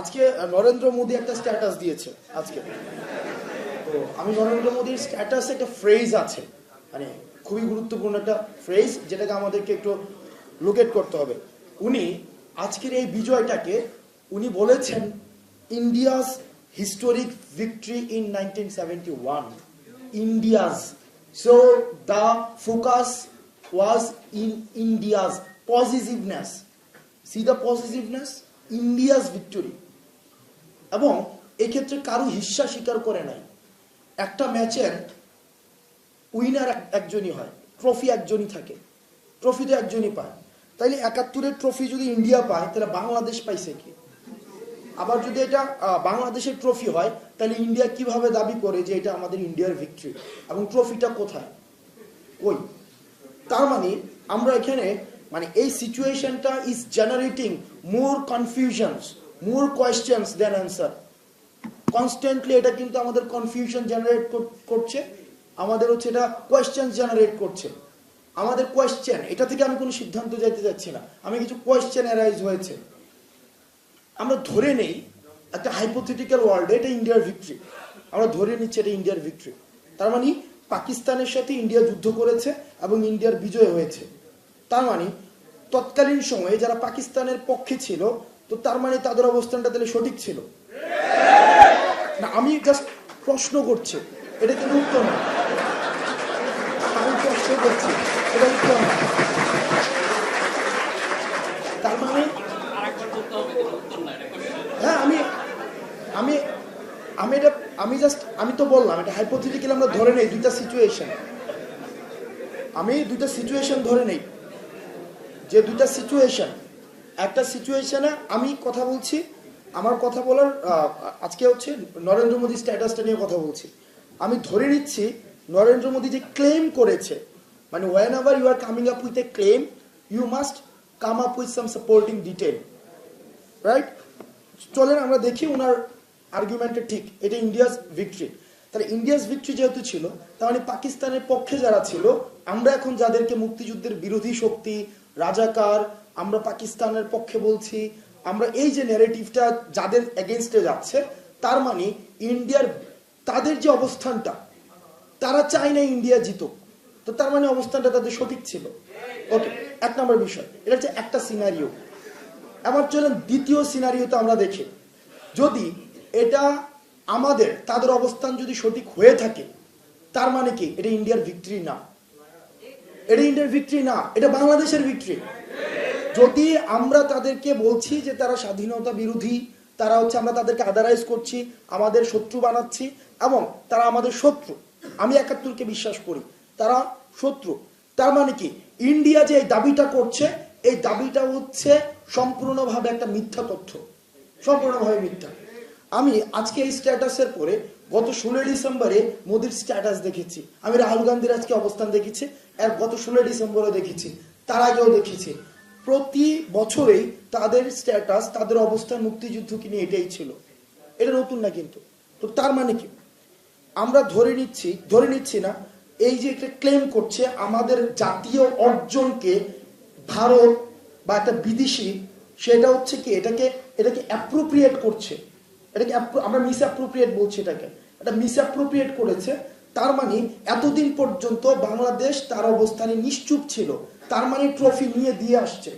আজকে নরেন্দ্র মোদী একটা স্ট্যাটাস দিয়েছে, আজকে। তো আমি নরেন্দ্র মোদীর স্ট্যাটাসে একটা ফ্রেজ আছে মানে খুবই গুরুত্বপূর্ণ একটা ফ্রেজ যেটাকে আমাদেরকে একটু লোকেট করতে হবে। উনি আজকের এই বিজয়টাকে, উনি বলেছেন India's historic victory in nineteen seventy one India's so the focus was in India's positiveness see the positiveness India's victory এবং এক্ষেত্রে কারও হিস্সা স্বীকার করে নাই। একটা ম্যাচের উইনার একজনই হয় ট্রফি একজনই থাকে ট্রফি তো একজনই পায়। তাইলে একাত্তরের ট্রফি যদি ইন্ডিয়া পায়, তাহলে বাংলাদেশ পাইছে কি? আবার যদি এটা বাংলাদেশের ট্রফি হয়, তাহলে ইন্ডিয়া কীভাবে দাবি করে যে এটা আমাদের ইন্ডিয়ার ভিক্টরি এবং ট্রফিটা কোথায়? কই তার মানে আমরা এখানে মানে এই সিচুয়েশনটা is generating more confusions more questions than answer constantly এটা কিন্তু আমাদের কনফিউশন জেনারেট করছে। আমাদের হচ্ছে এটা কোয়েশ্চেন জেনারেট করছে। আমাদের কোয়েশ্চেন এটা থেকে আমি কোনো সিদ্ধান্ত যাইতে যাচ্ছি না। আমি কিছু কোয়েশ্চেন অ্যারাইজ হয়েছে। আমরা ধরে নেই একটা হাইপোথেটিক্যাল ওয়ার্ল্ডে এটা ইন্ডিয়ার ভিক্টরি আমরা ধরে নিচ্ছি এটা ইন্ডিয়ার ভিক্টরি তার মানে পাকিস্তানের সাথে ইন্ডিয়া যুদ্ধ করেছে এবং ইন্ডিয়ার বিজয় হয়েছে। তার মানে তৎকালীন সময়ে যারা পাকিস্তানের পক্ষে ছিল তো তার মানে তাদের অবস্থানটা তাহলে সঠিক ছিল? না, আমি জাস্ট প্রশ্ন করছি। এটা কিন্তু উত্তর না। আমি প্রশ্ন করছি, এটা উত্তর না। তার মানে হ্যাঁ আমি আমি আমি এটা আমি জাস্ট আমি তো বললাম, এটা হাইপোথেটিক্যাল আমরা ধরে নেই, দুইটা সিচুয়েশন আমি দুইটা সিচুয়েশন ধরে নেই। যে দুইটা সিচুয়েশন একটা সিচুয়েশনে আমি কথা বলছি, আমার কথা বলার আজকে হচ্ছে নরেন্দ্র মোদী স্ট্যাটাসটা নিয়ে কথা বলছি। আমি ধরে নিচ্ছি, নরেন্দ্র মোদী যে ক্লেম করেছে মানে when ever you are coming up with a claim you must come up with some supporting detail right চলেন আমরা দেখি ওনার আর্গুমেন্টে ঠিক, এটা ইন্ডিয়াস ভিক্টরি তাহলে ইন্ডিয়াস ভিক্টরি যেহেতু ছিল, তার মানে পাকিস্তানের পক্ষে যারা ছিল, আমরা এখন যাদেরকে মুক্তিযুদ্ধের বিরোধী শক্তি রাজাকার, আমরা পাকিস্তানের পক্ষে বলছি, আমরা এই যে ন্যারেটিভটা যাদের এগেনস্টে যাচ্ছে, তার মানে ইন্ডিয়ার, তাদের যে অবস্থানটা, তারা চায় না ইন্ডিয়া জিতুক। তো তার মানে অবস্থানটা তাদের সঠিক ছিল। ওকে এক নম্বর বিষয়, এটা হচ্ছে একটা সিনারিও এবার চলেন দ্বিতীয় সিনারিওতে আমরা দেখি। যদি এটা আমাদের, তাদের অবস্থান যদি সঠিক হয়ে থাকে, তার মানে কি? এটা ইন্ডিয়ার ভিক্টরি না। এটা ইন্ডিয়ার ভিক্টরি না, এটা বাংলাদেশের ভিক্টরি যদি আমরা তাদেরকে বলছি যে তারা স্বাধীনতা বিরোধী, তারা হচ্ছে আমরা তাদেরকে আদারাইজ করছি, আমাদের শত্রু বানাচ্ছি, এবং তারা আমাদের শত্রু, আমি একাত্তরকে বিশ্বাস করি, তারা শত্রু। তার মানে কি? ইন্ডিয়া যে এই দাবিটা করছে, এই দাবিটা হচ্ছে সম্পূর্ণভাবে একটা মিথ্যা তথ্য। সম্পূর্ণভাবে মিথ্যা। আমি আজকে এই স্ট্যাটাসের পরে গত ষোলোই ডিসেম্বরে মোদির স্ট্যাটাস দেখেছি। আমি রাহুল গান্ধীর আজকে অবস্থান দেখেছি আর গত ষোলোই ডিসেম্বরে দেখেছি। তার আগেও দেখেছি। প্রতি বছরেই তাদের স্ট্যাটাস তাদের অবস্থান মুক্তিযুদ্ধকে নিয়ে এটাই ছিল। এটা নতুন না কিন্তু। তো তার মানে কি? আমরা ধরে নিচ্ছি ধরে নিচ্ছি না, এই যে একটা ক্লেম করছে আমাদের জাতীয় অর্জনকে ভারত বা একটা বিদেশি, সেটা হচ্ছে কি? এটাকে এটাকে অ্যাপ্রোপ্রিয়েট করছে। এটাকে আমরা মিস অ্যাপ্রোপ্রিয়েট বলছি এটাকে। এটা মিস অ্যাপ্রোপ্রিয়েট করেছে, তার মানে এতদিন পর্যন্ত বাংলাদেশ তার অবস্থানে নিশ্চুপ ছিল। তার মানে ট্রফি নিয়ে দিয়ে আসছে।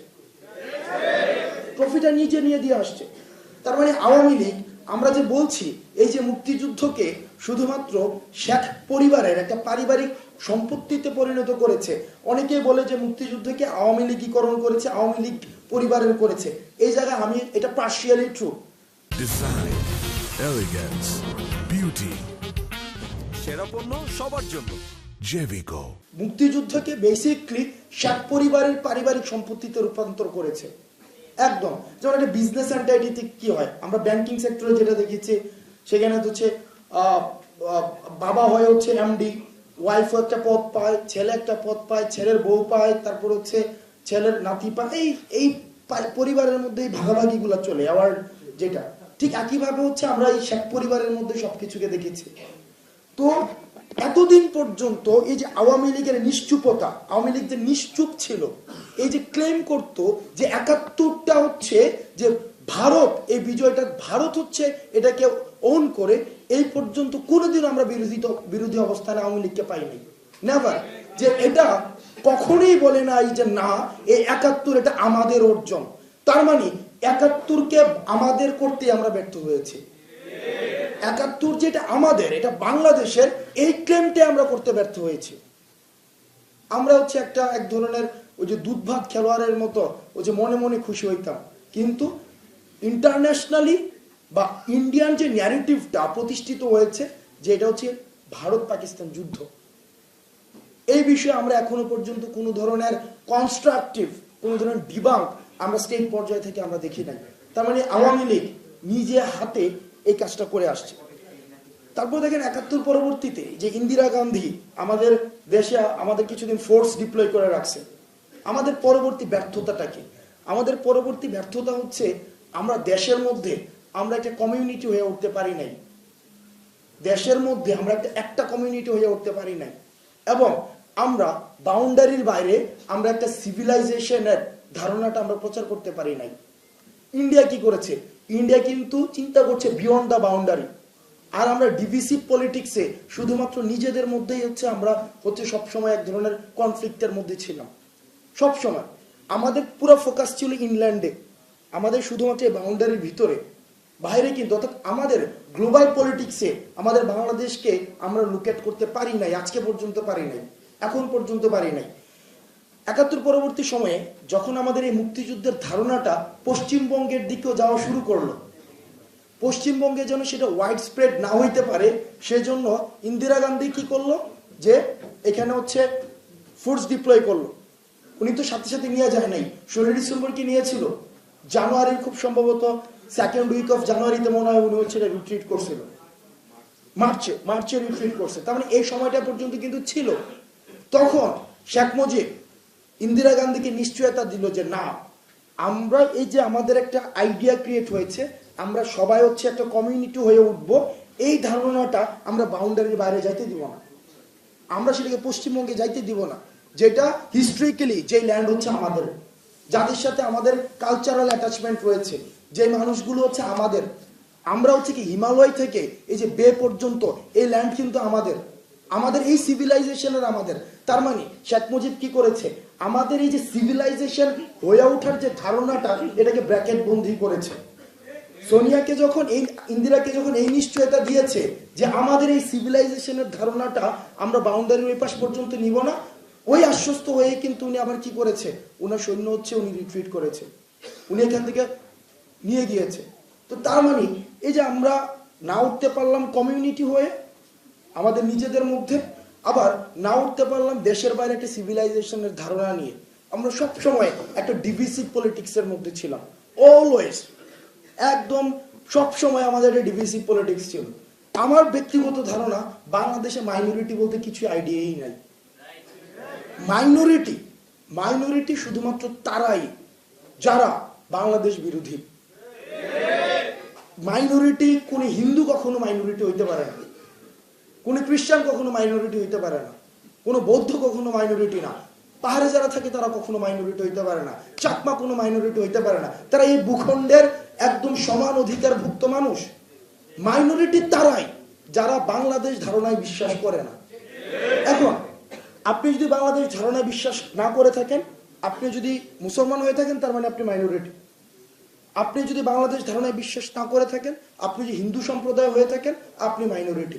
ট্রফিটা নিজে নিয়ে দিয়ে আসছে। তার মানে আওয়ামী লীগ, আমরা যে বলছি, এই যে মুক্তিযুদ্ধকে শুধুমাত্র শেখ পরিবারের একটা পারিবারিক সম্পত্তিতে পরিণত করেছে। অনেকেই বলে যে মুক্তিযুদ্ধকে আওয়ামী লীগীকরণ করেছে, আওয়ামী লীগ পরিবারের করেছে। এই জায়গায় আমি, এটা পার্শিয়ালি ট্রু elegance, beauty, সেরা পণ্য সবার জন্য। Jevico. মুক্তিযুদ্ধকে বেসিকলি শেখ পরিবারের পারিবারিক সম্পত্তিতে রূপান্তর করেছে। একদম। যেমন একটা বিজনেস এন্টাইটিতে কি হয়? আমরা ব্যাংকিং সেক্টরে যেটা দেখেছি সেখানে হচ্ছে বাবা হয়ে হচ্ছে এমডি ওয়াইফ একটা পদ পায় ছেলে একটা পদ পায় ছেলের বউ পায় তারপর হচ্ছে ছেলের নাতি পায়। এই এই পরিবারের মধ্যে এই ভাগাভাগিগুলো চলে। আবার যেটা ঠিক একইভাবে হচ্ছে আমরা এই শেখ পরিবারের মধ্যে সবকিছুকে দেখেছি। তো এতদিন পর্যন্ত এই যে আওয়ামী লীগের নিশ্চুপতা, আওয়ামী লীগ যে নিশ্চুপ ছিল, এই যে ক্লেম করত যে একাত্তরটা হচ্ছে যে ভারত, এই বিজয়টা ভারত হচ্ছে এটাকে ওন করে, এই পর্যন্ত কোনোদিন আমরা বিরোধী বিরোধী অবস্থানে আওয়ামী লীগকে পাইনি। নেভার যে এটা কখনোই বলে নাই যে না, এই একাত্তর এটা আমাদের অর্জন। তার মানে একাত্তরকে আমাদের করতে আমরা ব্যর্থ হয়েছি। একাত্তর যেটা আমাদের, এটা বাংলাদেশের এই ক্লেমটা আমরা করতে ব্যর্থ হয়েছি। আমরা হচ্ছে একটা এক ধরনের ওই যে দুধ ভাত খেলোয়াড়ের মতো, ওই যে মনে মনে খুশি হইতাম। কিন্তু ইন্টারন্যাশনালি বা ইন্ডিয়ান যে ন্যারেটিভটা প্রতিষ্ঠিত হয়েছে, যে এটা হচ্ছে ভারত পাকিস্তান যুদ্ধ। এই বিষয়ে আমরা এখনও পর্যন্ত কোনো ধরনের কনস্ট্রাকটিভ কোনো ধরনের ডিবাঙ্ক আমরা স্টেট পর্যায় থেকে আমরা দেখি নাই। তার মানে আওয়ামী লীগ নিজে হাতে এই কাজটা করে আসছে। তারপর দেখেন একাত্তর পরবর্তীতে যে ইন্দিরা গান্ধী আমাদের দেশে আমাদের কিছুদিন ফোর্স ডিপ্লয় করে রাখছে, আমাদের পরবর্তী ব্যর্থতাটা কি? আমাদের পরবর্তী ব্যর্থতা হচ্ছে আমরা দেশের মধ্যে আমরা একটা কমিউনিটি হয়ে উঠতে পারি নাই। দেশের মধ্যে আমরা একটা একটা কমিউনিটি হয়ে উঠতে পারি নাই। এবং আমরা বাউন্ডারির বাইরে আমরা একটা সিভিলাইজেশনের ধারণাটা আমরা প্রচার করতে পারি নাই। ইন্ডিয়া কি করেছে? ইন্ডিয়া কিন্তু চিন্তা করছে বিয়ন্ড দ্য বাউন্ডারি আর আমরা ডিভিসিভ পলিটিক্সে শুধুমাত্র নিজেদের মধ্যেই হচ্ছে আমরা হচ্ছে সবসময় এক ধরনের কনফ্লিক্টের মধ্যে ছিলাম। সবসময়। আমাদের পুরো ফোকাস ছিল ইংল্যান্ডে আমাদের শুধুমাত্র এই বাউন্ডারির ভিতরে। বাইরে কিন্তু, অর্থাৎ আমাদের গ্লোবাল পলিটিক্সে আমাদের বাংলাদেশকে আমরা লুকেট করতে পারি নাই, আজকে পর্যন্ত পারি নাই, এখন পর্যন্ত পারি নাই। একাত্তর পরবর্তী সময়ে যখন আমাদের এই মুক্তিযুদ্ধের ধারণাটা পশ্চিমবঙ্গের দিকেও যাওয়া শুরু করল, পশ্চিমবঙ্গে যেন সেটা ওয়াইড স্প্রেড না হইতে পারে, সেজন্য ইন্দিরা গান্ধী কি করল? যে এখানে হচ্ছে ফোর্স ডিপ্লয় করল। উনি তো সাথে সাথে নিয়ে যায় নাই। ষোলো ডিসেম্বর কি নিয়েছিল? জানুয়ারির খুব সম্ভবত সেকেন্ড উইক অফ জানুয়ারিতে মনে হয় উনি হচ্ছে রিট্রিট করছিল। মার্চে মার্চে রিট্রিট করছে। তার মানে এই সময়টা পর্যন্ত কিন্তু ছিল। তখন শেখ মুজিব ইন্দিরা গান্ধীকে নিশ্চয়তা দিল যে না, আমরা এই যে আমাদের একটা আইডিয়া ক্রিয়েট হয়েছে, আমরা সবাই হচ্ছে একটা কমিউনিটি হয়ে উঠবো, এই ধারণাটা আমরা বাউন্ডারির বাইরে যাইতে দিব না। আমরা সেটাকে পশ্চিমবঙ্গে যাইতে দিব না, যেটা হিস্ট্রিক্যালি যে ল্যান্ড হচ্ছে আমাদের, যাদের সাথে আমাদের কালচারাল অ্যাটাচমেন্ট রয়েছে যে মানুষগুলো হচ্ছে আমাদের। আমরা হচ্ছে কি হিমালয় থেকে এই যে বে পর্যন্ত এই ল্যান্ড কিন্তু আমাদের। আমাদের এই সিভিলাইজেশনের আমাদের। তার মানে শেখ মুজিব কি করেছে? আমাদের এই যে সিভিলাইজেশন হয়ে ওঠার যে ধারণাটা, এটাকে ব্র্যাকেট বন্দি করেছে। সোনিয়াকে যখন এই, ইন্দিরাকে যখন এই নিশ্চয়তা দিয়েছে যে আমাদের এই সিভিলাইজেশনের ধারণাটা আমরা বাউন্ডারির ওই পাশ পর্যন্ত নিব না, ওই আশ্বস্ত হয়ে কিন্তু উনি আবার কি করেছে? ওনার সৈন্য হচ্ছে উনি রিট্রিট করেছে। উনি এখান থেকে নিয়ে গিয়েছে। তো তার মানে এই যে আমরা না উঠতে পারলাম কমিউনিটি হয়ে আমাদের নিজেদের মধ্যে আবার না উঠতে পারলাম দেশের বাইরে একটা সিভিলাইজেশনের ধারণা নিয়ে। আমরা সব সময় একটা ডিভিসিভ পলিটিক্সের মধ্যে ছিলাম। অলওয়েজ একদম সব সময় আমাদের একটা ডিভিসিভ পলিটিক্স ছিল। আমার ব্যক্তিগত ধারণা, বাংলাদেশে মাইনরিটি বলতে কিছু আইডিয়াই নাই। মাইনরিটি মাইনরিটি শুধুমাত্র তারাই, যারা বাংলাদেশ বিরোধী। মাইনরিটি কোন হিন্দু কখনো মাইনরিটি হইতে পারে না। কোন খ্রিস্টান কখনো মাইনরিটি হইতে পারে না। কোন বৌদ্ধ কখনো মাইনরিটি না। পাহাড়ে যারা থাকে তারা কখনো মাইনরিটি হইতে পারে না। চাকমা কোনো মাইনরিটি হইতে পারে না। তারা এই ভূখণ্ডের একদম সমান অধিকারভুক্ত মানুষ। মাইনরিটি তারাই, যারা বাংলাদেশ ধারণায় বিশ্বাস করে না। এখন, আপনি যদি বাংলাদেশ ধারণায় বিশ্বাস না করে থাকেন, আপনি যদি মুসলমান হয়ে থাকেন, তার মানে আপনি মাইনরিটি আপনি যদি বাংলাদেশ ধারণায় বিশ্বাস না করে থাকেন, আপনি যদি হিন্দু সম্প্রদায় হয়ে থাকেন, আপনি মাইনরিটি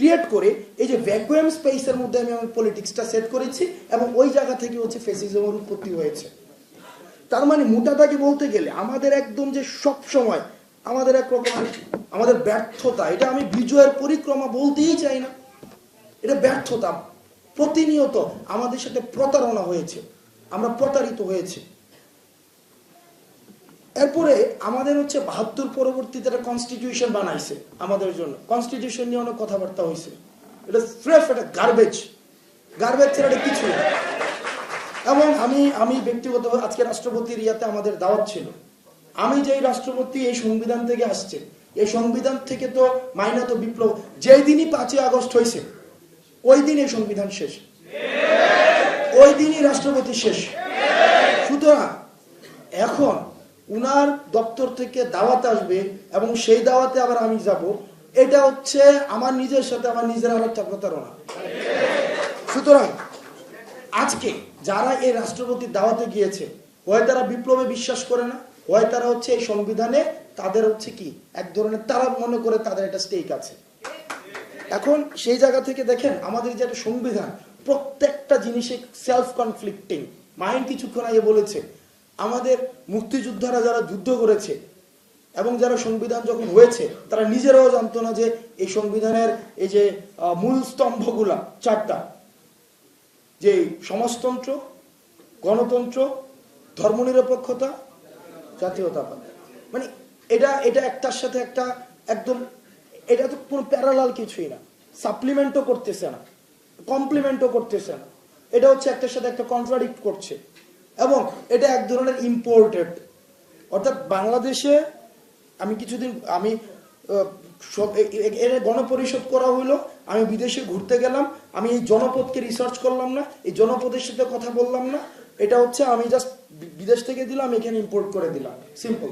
create করে, এই যে ভ্যাকুয়াম স্পেসের মধ্যে আমি আমার পলিটিক্সটা সেট করেছি এবং ওই জায়গা থেকে হচ্ছে ফেসিজমের উৎপত্তি হয়েছে। তার মানে মোটাটাকে বলতে গেলে আমাদের একদম যে সব সময় আমাদের এক রকমের আমাদের ব্যর্থতা, এটা আমি বিজয়ের পরিক্রমা বলতেই চাই না। এটা ব্যর্থতা, প্রতিনিয়ত আমাদের সাথে প্রতারণা হয়েছে, আমরা প্রতারিত হয়েছে। এরপরে আমাদের হচ্ছে বাহাত্তর পরবর্তীতে একটা কনস্টিটিউশন বানাইছে আমাদের জন্য। কনস্টিটিউশন নিয়ে অনেক কথাবার্তা হয়েছে এটা স্রেফ একটা গার্বেজ গার্বেজ ছাড়া কিছু এবং আমি আমি ব্যক্তিগতভাবে আজকে রাষ্ট্রপতির ইয়াতে আমাদের দাওয়াত ছিল। আমি যে রাষ্ট্রপতি এই সংবিধান থেকে আসছে, এই সংবিধান থেকে তো মাইনা তো বিপ্লব। যেই দিনই পাঁচই আগস্ট হয়েছে ওই দিন এই সংবিধান শেষ। ওই দিনই রাষ্ট্রপতি শেষ। সুতরাং এখন উনার দপ্তর থেকে দাওয়াত আসবে এবং সেই দাওয়াতে আবার আমি যাব। এটা হচ্ছে আমার নিজের সাথে আমার নিজের একটা প্রতারণা সুতরাং আজকে যারা এই রাষ্ট্রপতির দাওয়াতে গিয়েছে, হয় তারা বিপ্লবে বিশ্বাস করে না, হয় তারা হচ্ছে এই সংবিধানে তাদের হচ্ছে কি, এক ধরনের তারা মনে করে তাদের একটা স্টেক আছে। এখন সেই জায়গা থেকে দেখেন আমাদের যে একটা সংবিধান, প্রত্যেকটা জিনিসে সেলফ কনফ্লিক্টিং মাইন্ড কিছুক্ষণ আগে বলেছে আমাদের মুক্তিযোদ্ধারা যারা যুদ্ধ করেছে এবং যারা সংবিধান যখন হয়েছে, তারা নিজেরাও জানতো না যে এই সংবিধানের এই যে মূল স্তম্ভগুলা চারটা। যে সমাজতন্ত্র, গণতন্ত্র, ধর্মনিরপেক্ষতা, জাতীয়তাবাদ। মানে এটা এটা একটার সাথে একটা একদম, এটা তো কোনো প্যারালাল কিছুই না। সাপ্লিমেন্টও করতেছে না কমপ্লিমেন্টও করতেছে না। এটা হচ্ছে একটার সাথে একটা কন্ট্রাডিক্ট করছে। এবং এটা এক ধরনের ইম্পোর্টেড অর্থাৎ বাংলাদেশে আমি কিছুদিন, আমি সব- এর গণপরিষদ করা হইল, আমি বিদেশে ঘুরতে গেলাম, আমি এই জনপদকে রিসার্চ করলাম না, এই জনপদের সাথে কথা বললাম না, এটা হচ্ছে আমি জাস্ট বিদেশ থেকে দিলাম এখানে ইম্পোর্ট করে দিলাম। সিম্পল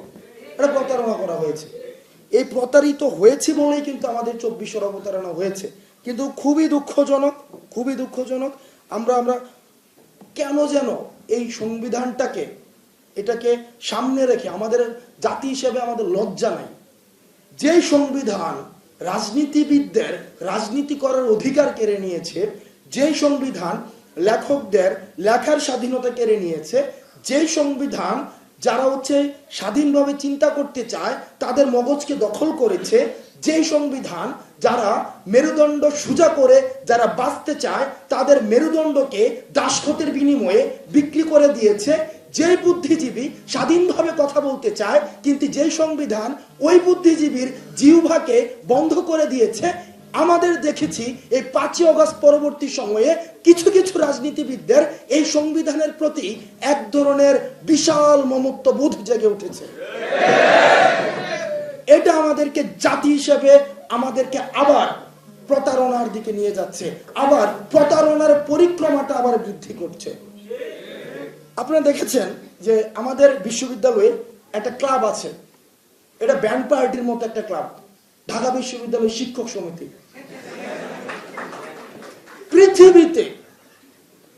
এটা প্রতারণা করা হয়েছে। এই প্রতারিত হয়েছে বলেই কিন্তু আমাদের চব্বিশের অবতারণা হয়েছে। কিন্তু খুবই দুঃখজনক খুবই দুঃখজনক, আমরা আমরা কেন যেন এই সংবিধানটাকে, এটাকে সামনে রেখে আমাদের জাতি হিসেবে আমাদের লজ্জা নাই। যে সংবিধান রাজনীতিবিদদের রাজনীতি করার অধিকার কেড়ে নিয়েছে যে সংবিধান লেখকদের লেখার স্বাধীনতা কেড়ে নিয়েছে যে সংবিধান যারা হচ্ছে স্বাধীনভাবে চিন্তা করতে চায়, তাদের মগজকে দখল করেছে যে সংবিধান যারা মেরুদণ্ড সোজা করে যারা বাঁচতে চায়, তাদের মেরুদণ্ডকে দাসখতের বিনিময়ে বিক্রি করে দিয়েছে। যে বুদ্ধিজীবী স্বাধীনভাবে কথা বলতে চায়, কিন্তু যে সংবিধান ওই বুদ্ধিজীবীর জিহ্বাকে বন্ধ করে দিয়েছে, আমাদের দেখেছি এই পাঁচই অগস্ট পরবর্তী সময়ে কিছু কিছু রাজনীতিবিদদের এই সংবিধানের প্রতি এক ধরনের বিশাল মমত্ববোধ জেগে উঠেছে। এটা আমাদেরকে জাতি হিসেবে আমাদেরকে আবার প্রতারণার দিকে নিয়ে যাচ্ছে। আবার প্রতারণার পরিক্রমাটা আবার বৃদ্ধি করছে। আপনারা দেখেছেন যে আমাদের বিশ্ববিদ্যালয়ে একটা ক্লাব আছে। এটা ব্যান্ড পার্টির মতো একটা ক্লাব। ঢাকা বিশ্ববিদ্যালয় শিক্ষক সমিতি। পৃথিবীতে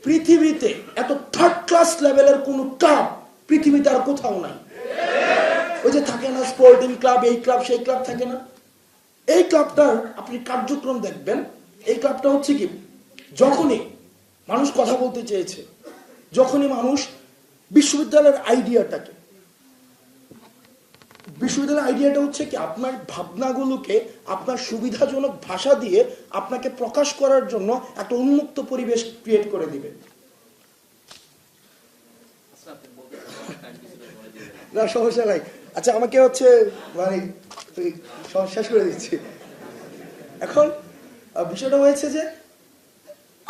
পৃথিবীতে এত থার্ড ক্লাস লেভেলের কোন ক্লাব পৃথিবীতে আর কোথাও নাই। ওই যে থাকে না স্পোর্টিং ক্লাব এই ক্লাব সেই ক্লাব থাকে না। এই ক্লাবটার আপনি কার্যক্রম দেখবেন। এই ক্লাবটা হচ্ছে কি? যখনই মানুষ কথা বলতে চেয়েছে যখনই মানুষ বিশ্ববিদ্যালয়ের আইডিয়াটাকে বিশ্ববিদ্যালয়ের আইডিয়াটা হচ্ছে কি? আপনার ভাবনাগুলোকে আপনার সুবিধাজনক ভাষা দিয়ে আপনাকে প্রকাশ করার জন্য একটা উন্মুক্ত পরিবেশ ক্রিয়েট করে দিবে। না সমস্যা নাই। আচ্ছা আমাকে হচ্ছে মানে শেষ করে দিচ্ছি। এখন বিষয়টা হয়েছে যে,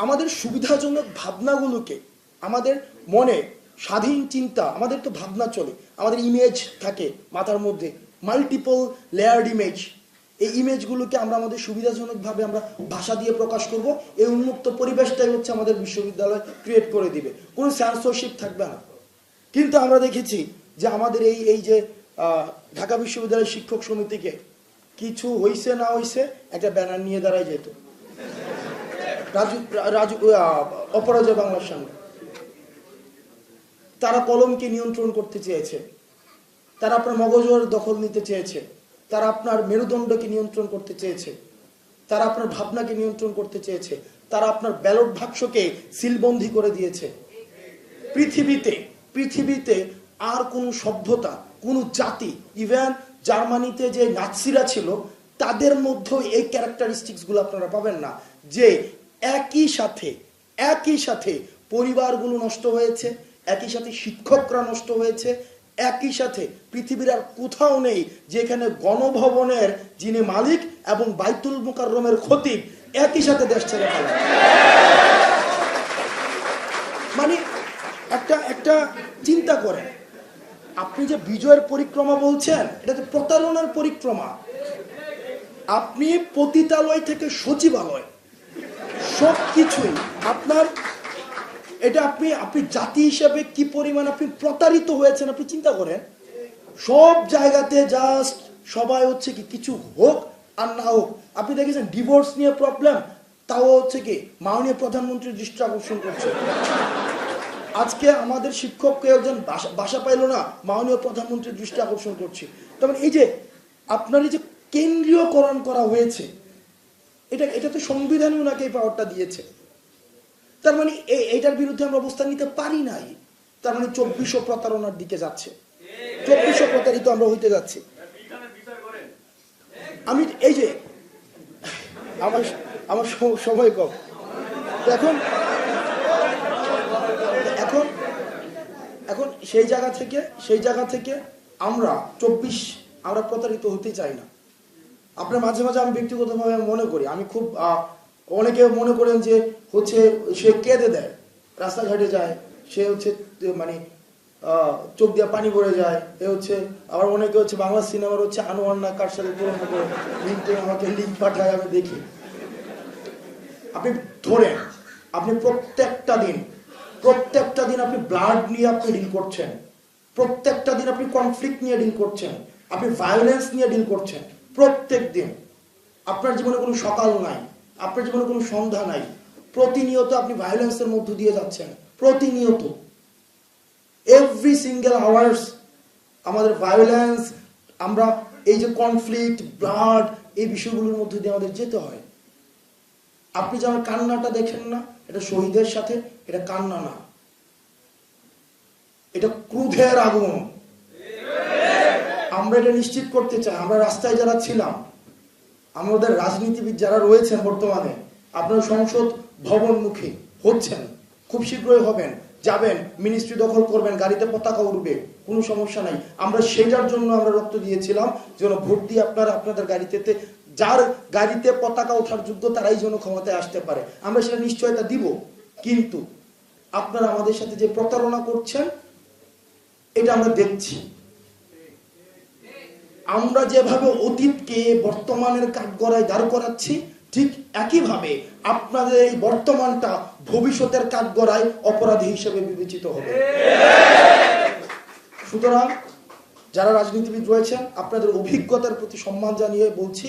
আমাদের সুবিধাজনক ভাবনাগুলোকে, আমাদের মনে স্বাধীন চিন্তা, আমাদের তো ভাবনা চলে, আমাদের ইমেজ থাকে মাথার মধ্যে মাল্টিপল লেয়ার্ড ইমেজ এই ইমেজগুলোকে আমরা আমাদের সুবিধাজনকভাবে আমরা ভাষা দিয়ে প্রকাশ করব, এই উন্মুক্ত পরিবেশটাই হচ্ছে আমাদের বিশ্ববিদ্যালয় ক্রিয়েট করে দিবে। কোনো সেন্সরশিপ থাকবে না। কিন্তু আমরা দেখেছি যে আমাদের এই এই যে ঢাকা বিশ্ববিদ্যালয়ের শিক্ষক সমিতিকে কিছু হইছে না হইছে একটা ব্যানার নিয়ে দাঁড়ায় যেত। রাজু রাজু অপরাজয় বাংলার সামনে। তারা কলমকে নিয়ন্ত্রণ করতে চেয়েছে। তারা আপনার মগজের দখল নিতে চেয়েছে। তারা আপনার মেরুদণ্ডকে নিয়ন্ত্রণ করতে চেয়েছে। তারা আপনার ভাবনাকে নিয়ন্ত্রণ করতে চেয়েছে। তারা আপনার ব্যালট বাক্সকে সিলবন্দি করে দিয়েছে। পৃথিবীতে পৃথিবীতে আর কোন সভ্যতা কোন জাতি ইভেন জার্মানিতে যে নাৎসিরা ছিল, তাদের মধ্যে এই ক্যারেক্টারিস্টিক্সগুলো আপনারা পাবেন না। যে একই সাথে একই সাথে পরিবারগুলো নষ্ট হয়েছে, একই সাথে শিক্ষকরা নষ্ট হয়েছে, একই সাথে পৃথিবীর আর কোথাও নেই যেখানে গণভবনের যিনি মালিক এবং বাইতুল মুকাররমের খতিব, একই সাথে দেশ ছেড়ে ফেলে মানে একটা একটা চিন্তা করেন আপনি যে বিজয়ের পরিক্রমা বলছেন, এটা তো প্রতারণার পরিক্রমা। আপনি পতিতালয় থেকে সচিবালয় সব কিছুই আপনার, এটা আপনি আপনি জাতি হিসেবে কি পরিমাণ আপনি প্রতারিত হয়েছেন আপনি চিন্তা করেন? সব জায়গাতে জাস্ট সবাই হচ্ছে কি কিছু হোক আর না হোক। আপনি দেখেছেন ডিভোর্স নিয়ে প্রবলেম তাও হচ্ছে কি মাননীয় প্রধানমন্ত্রীর দৃষ্টি আকর্ষণ করছে। আজকে আমাদের শিক্ষককে একজন বাসা- পাইলো না, মাননীয় প্রধানমন্ত্রীর দৃষ্টি আকর্ষণ করছি। তার মানে এই যে আপনার এই যে কেন্দ্রীয়করণ করা হয়েছে, এটা এটা তো সংবিধান ওনাকে এই পাওয়ারটা দিয়েছে। তার মানে এইটার বিরুদ্ধে আমরা অবস্থান নিতে পারি নাই। তার মানে চব্বিশশো প্রতারণার দিকে যাচ্ছে। চব্বিশশো প্রতারিত আমরা হইতে যাচ্ছি। আমি এই যে, আমার আমার সময় কম। এখন এখন সেই জায়গা থেকে, সেই জায়গা থেকে আমরা চব্বিশ, আমরা প্রতারিত হতে চাই না। আপনার মাঝে মাঝে আমি ব্যক্তিগতভাবে মনে করি, আমি খুব অনেকে মনে করেন যে হচ্ছে সে কেঁদে দেয়, রাস্তাঘাটে যায়, সে হচ্ছে মানে চোখ দিয়ে পানি পড়ে যায়, এ হচ্ছে, আবার অনেকে হচ্ছে বাংলা সিনেমার হচ্ছে আনোয়ার না কার সাথে পুরনো করে আমাকে লিঙ্ক পাঠায়, আমি দেখি। আপনি ধরেন, আপনি প্রত্যেকটা দিন প্রত্যেকটা দিন আপনি ব্লাড নিয়ে আপনি ডিল করছেন। প্রত্যেকটা দিন আপনি কনফ্লিক্ট নিয়ে ডিল করছেন। আপনি ভায়োলেন্স নিয়ে ডিল করছেন। প্রত্যেক দিন। আপনার জীবনে কোনো সকাল নাই। আপনার জীবনে কোনো সন্ধ্যা নাই। প্রতিনিয়ত আপনি ভায়োলেন্সের মধ্য দিয়ে যাচ্ছেন। প্রতিনিয়ত। এভরি সিঙ্গেল আওয়ার্স আমাদের ভায়োলেন্স আমরা এই যে কনফ্লিক্ট ব্লাড এই বিষয়গুলোর মধ্যে দিয়ে আমাদের যেতে হয়। আপনি যে আমার কান্নাটা দেখেন না, এটা শহীদের সাথে, এটা কান্না না। এটা ক্রোধের আগুন। আমরা এটা নিশ্চিত করতে চাই, আমরা রাস্তায় যারা ছিলাম আমাদের রাজনীতিবিদ যারা রয়েছেন বর্তমানে, আপনার সংসদ ভবন মুখী হচ্ছেন, খুব শীঘ্রই হবেন, যাবেন মিনিস্ট্রি দখল করবেন, গাড়িতে পতাকা উঠবে কোনো সমস্যা নাই। আমরা সেটার জন্য আমরা রক্ত দিয়েছিলাম, যেন ভোট দিয়ে আপনারা আপনাদের গাড়িতে যার গাড়িতে পতাকা ওঠার যোগ্য তারাই যেন ক্ষমতায় আসতে পারে। আমরা সেটা নিশ্চয়তা দিব। কিন্তু আপনারা আমাদের সাথে যে প্রতারণা করছেন, এটা আমরা দেখছি। আমরা যেভাবে অতীতকে বর্তমানের কাঠগড়ায় দাঁড় করাচ্ছি, ঠিক একইভাবে আপনাদের এই বর্তমানটা ভবিষ্যতের কাঠগড়ায় অপরাধী হিসেবে বিবেচিত হবে। সুতরাং যারা রাজনীতিবিদ রয়েছেন, আপনাদের অভিজ্ঞতার প্রতি সম্মান জানিয়ে বলছি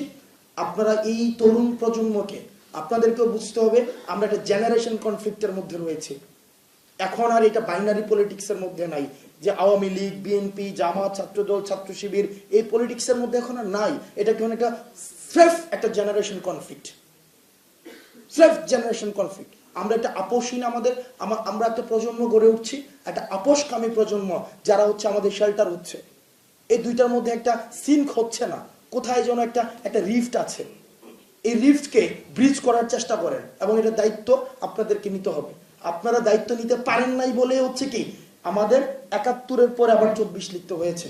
আপনারা এই তরুণ প্রজন্মকে, আপনাদেরকেও বুঝতে হবে, আমরা একটা জেনারেশন কনফ্লিক্টের মধ্যে রয়েছে। এখন আর এটা বাইনারি পলিটিক্সের মধ্যে নাই, যে আওয়ামী লীগ বিএনপি জামাত, ছাত্রদল, ছাত্র শিবির, এই পলিটিক্সের মধ্যে এখন আর নাই। এটা কেমন একটা স্রেফ একটা জেনারেশন কনফ্লিক্ট স্রেফ জেনারেশন কনফ্লিক্ট আমরা একটা আপোষহীন আমাদের আমরা একটা প্রজন্ম গড়ে উঠছি, একটা আপোষকামী প্রজন্ম যারা হচ্ছে আমাদের শেল্টার হচ্ছে। এই দুইটার মধ্যে একটা সিঙ্ক হচ্ছে না। কোথায় যেন একটা একটা রিফট আছে। এই লিফটকে ব্রিজ করার চেষ্টা করেন এবং এটার দায়িত্ব আপনাদেরকে নিতে হবে। আপনারা দায়িত্ব নিতে পারেন নাই বলে হচ্ছে কি, আমাদের একাত্তরের পরে আবার চব্বিশ লিখতে হয়েছে।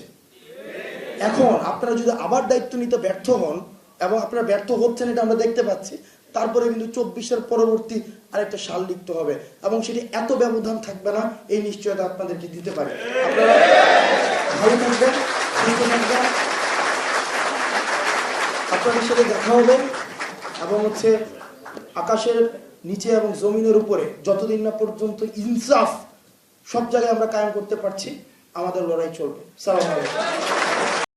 এখন আপনারা যদি আবার দায়িত্ব নিতে ব্যর্থ হন এবং আপনারা ব্যর্থ হচ্ছেন এটা আমরা দেখতে পাচ্ছি, তারপরে কিন্তু চব্বিশের পরবর্তী আরেকটা সাল লিখতে হবে এবং সেটি এত ব্যবধান থাকবে না, এই নিশ্চয়তা আপনাদেরকে দিতে পারে। আপনারা ভালো থাকবেন থাকবেন। আপনাদের সাথে দেখা হবে এবং হচ্ছে আকাশের নিচে এবং জমিনের উপরে যতদিন না পর্যন্ত ইনসাফ সব জায়গায় আমরা কায়েম করতে পারছি, আমাদের লড়াই চলবে। সালাম আলাইকুম।